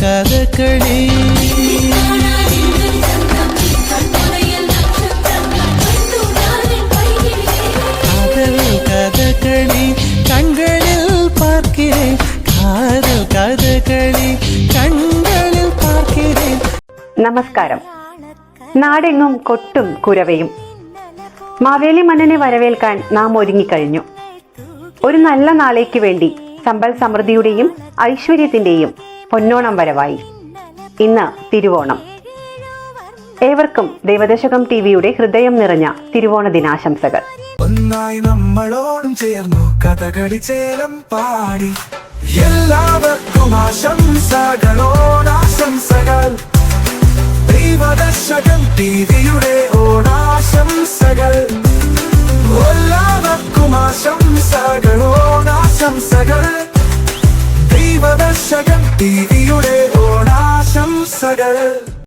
കഥകളി காதல் கதகளி கண்களில் பார்க்கிறேன் காதல் கதகளி கண்களில் பார்க்கிறேன் നമസ്കാരം നാടെങ്ങും കൊട്ടും കുരവയും മാവേലി മന്നനെ വരവേൽക്കാൻ നാം ഒരുങ്ങിക്കഴിഞ്ഞു ഒരു നല്ല നാളേക്ക് വേണ്ടി സമ്പൽ സമൃദ്ധിയുടെയും ഐശ്വര്യത്തിന്റെയും പൊന്നോണം വരവായി ഇന്ന് തിരുവോണം. ഏവർക്കും ദൈവദശകം ടി വിയുടെ ഹൃദയം നിറഞ്ഞ തിരുവോണ ദിനാശംസകൾ. ഒന്നായി നമ്മളോടും ചേർന്നു കഥകളി ചേലം പാടി. എല്ലാവർക്കും ആശംസകളോടാശംസകൾ. ദൈവദർശകം ടിവിയുടെ ഓണാശംസകൾ. എല്ലാവർക്കും ആശംസകളോടാശംസകൾ. ദൈവദർശകം ടിവിയുടെ ഓണാശംസകൾ.